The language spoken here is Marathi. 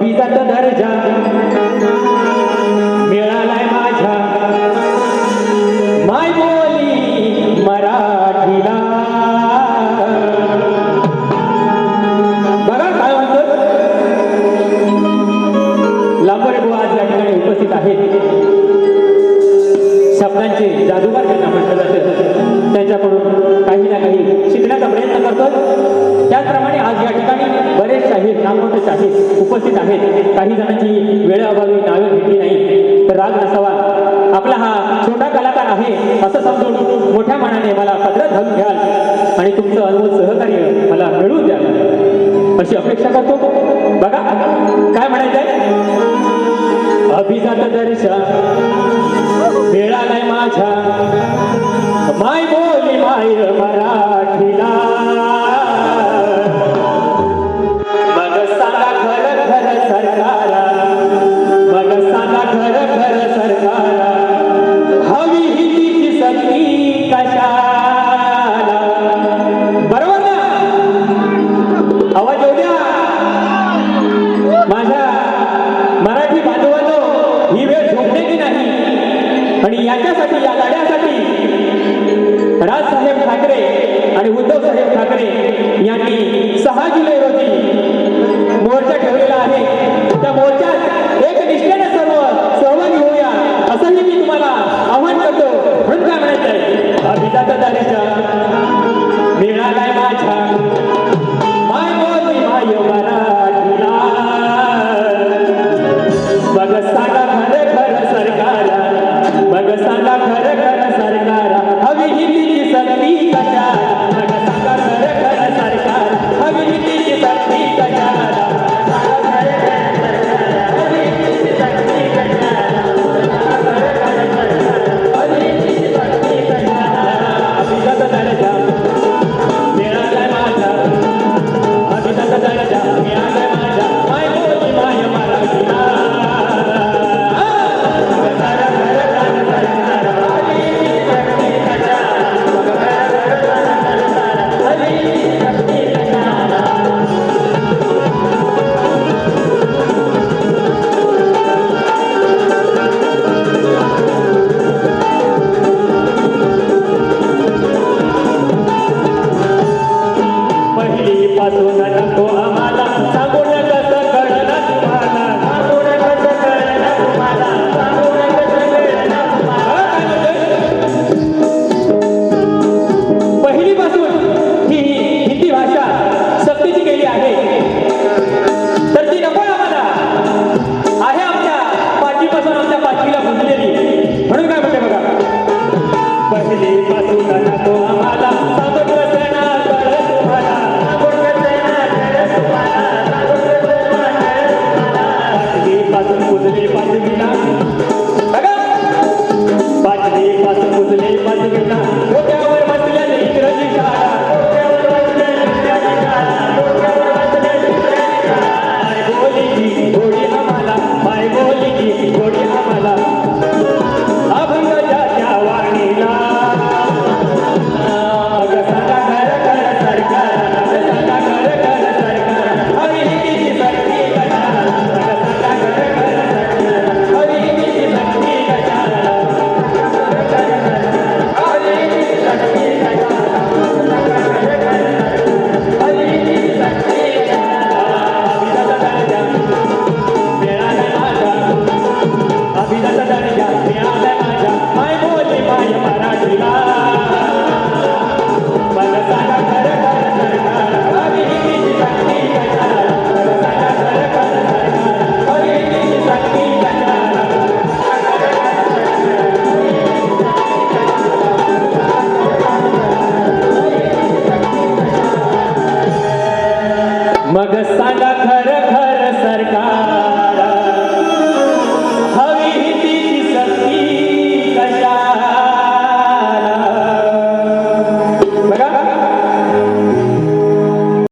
নবী उपस्थित आहेत. काही जणांची वेळाअभावी नावे भेटली नाही. तर राग नसावा. आपला हा छोटा कलाकार आहे असं समजून मोठ्या मनाने मला पत्र घालून घ्याल. आणि तुमचं अनुभव सहकार्य मला मिळवून द्याल अशी अपेक्षा करतो. बघा काय म्हणायचंय? अभिजात दर्शन मिळालाय माझ्या. माय बोली माय आणि याच्यासाठी या लढ्यासाठी राजसाहेब ठाकरे आणि उद्धव साहेब ठाकरे यांनी सहा जुलै रोजी मोर्चा ठेवलेला आहे. त्या मोर्चा Hallelujah.